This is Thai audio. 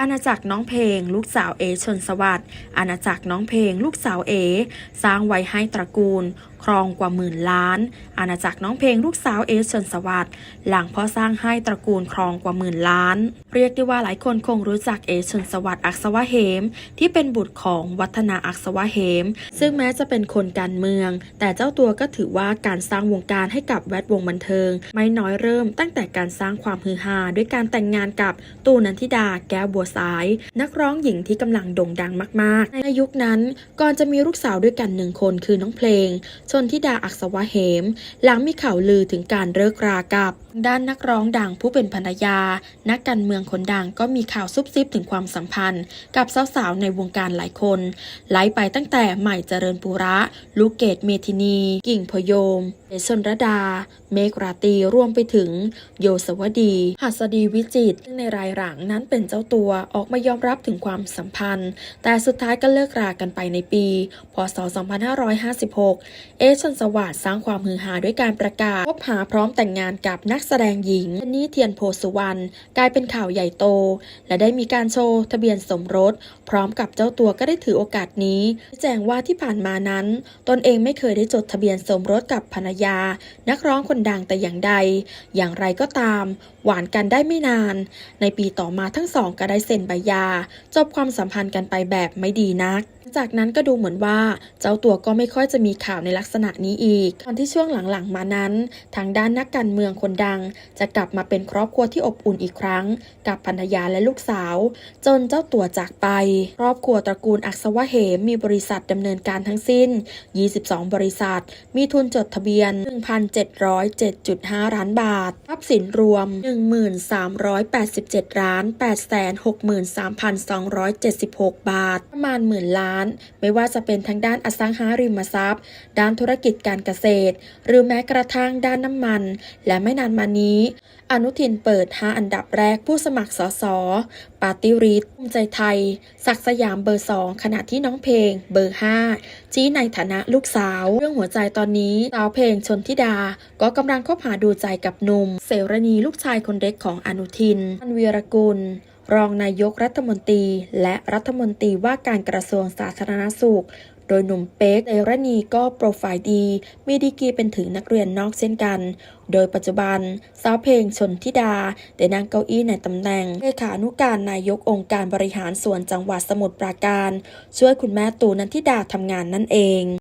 อาณาจักรน้องเพลง ลูกสาวเอชนสวัสดิ์อาณาจักรน้องเพลง ลูกสาวเอ สร้างไว้ให้ตระกูลครองกว่าหมื่นล้าน อาณาจักรน้องเพลงลูกสาวเอชนสวัสดิ์หลังพ่อสร้างให้ตระกูลครองกว่าหมื่นล้าน เรียกได้ว่าหลายคนคงรู้จักเอชนสวัสดิ์อักษวะเหม ที่เป็นบุตรของวัฒนาอักษวะเหม ซึ่งแม้จะเป็นคนการเมือง แต่เจ้าตัวก็ถือว่าการสร้างวงการให้กับแวดวงบันเทิง ไม่น้อยเริ่มตั้งแต่การสร้างความฮือฮาด้วยการแต่งงานกับตูนันทิดาแก้วบัวสาย นักร้องหญิงที่กำลังโด่งดังมาก ๆ ในยุคนั้นก่อนจะมีลูกสาวด้วยกันหนึ่งคนคือน้องเพลงชนทิดาอักษวะเหม หลังมีข่าวลือถึงการเลิกรากับ ด้านนักร้องดังผู้เป็นภรรยา นักการเมืองคนดังก็มีข่าวซุบซิบถึงความสัมพันธ์ กับสาวๆในวงการหลายคนไล่ไปตั้งแต่ใหม่เจริญปุระลูกเกดเมทินี กิ่งพยมเอชนรดา เมกราตีรวมไปถึง โยสวดี หัสดีวิจิตซึ่งในรายหลังนั้นเป็นเจ้าตัวออกมายอมรับถึงความสัมพันธ์ แต่สุดท้ายก็เลิกรากันไปในปี พศ 2556 เอชนสวัสดิ์สร้างความฮือฮาด้วยการประกาศพบหาพร้อมแต่งงานกับนักแสดงหญิงเจนนี่เทียนโพสุวรรณกลายเป็นข่าวใหญ่โต และได้มีการโชว์ทะเบียนสมรส พร้อมกับเจ้าตัวก็ได้ถือโอกาสนี้ แจ้งว่าที่ผ่านมานั้น ตนเองไม่เคยได้จดทะเบียนสมรสกับภรรยา นักร้องคนดังแต่อย่างใด อย่างไรก็ตาม หวานกันได้ไม่นาน ในปีต่อมาทั้งสองก็ได้เซ็นใบยา จบความสัมพันธ์กันไปแบบไม่ดีนัก จากนั้นก็ดูเหมือนว่า เจ้าตัวก็ไม่ค่อยจะมีข่าวในลักษณะนี้อีกตอนที่ช่วงหลังๆมานั้น ทางด้านนักการเมืองคนดัง จะกลับมาเป็นครอบครัวที่อบอุ่นอีกครั้ง กับภรรยาและลูกสาว จนเจ้าตัวจากไป ครอบครัวตระกูลอักษวะเหม มีบริษัทดำเนินการทั้งสิ้น 22 บริษัท มีทุนจดทะเบียน 1,707.5 ล้านบาททรัพย์สินรวม 1387ล้าน863,276 บาท ประมาณหมื่นล้านไม่ว่าจะเป็นทั้งด้านอสังหาริมทรัพย์ ด้านธุรกิจการเกษตร หรือแม้กระทั่งด้านน้ำมัน และไม่นานมานี้ อนุทินเปิด 5 อันดับแรกผู้สมัครสสปาติริษภูมิใจไทย ศักสยามเบอร์2ขณะที่น้องเพลง เบอร์5ชี้ในฐานะลูกสาว เรื่องหัวใจตอนนี้สาวเพลงชนทิดา ก็กำลังคบหาดูใจกับหนุ่ม เสรณีลูกชายคนเล็กของอนุทินอันวีรกุล รองนายกรัฐมนตรี และรัฐมนตรีว่าการกระทรวงสาธารณสุข โดยหนุ่มเป๊กเอรณีก็โปรไฟล์ดี มีดีกีเป็นถึงนักเรียนนอกเช่นกัน โดยปัจจุบันสาวเพลงชนทิดา ได้นั่งเก้าอี้ในตำแหน่งเลขานุการนายกองค์การบริหารส่วนจังหวัดสมุทรปราการ ช่วยคุณแม่ตูนันทิดาทำงานนั่นเอง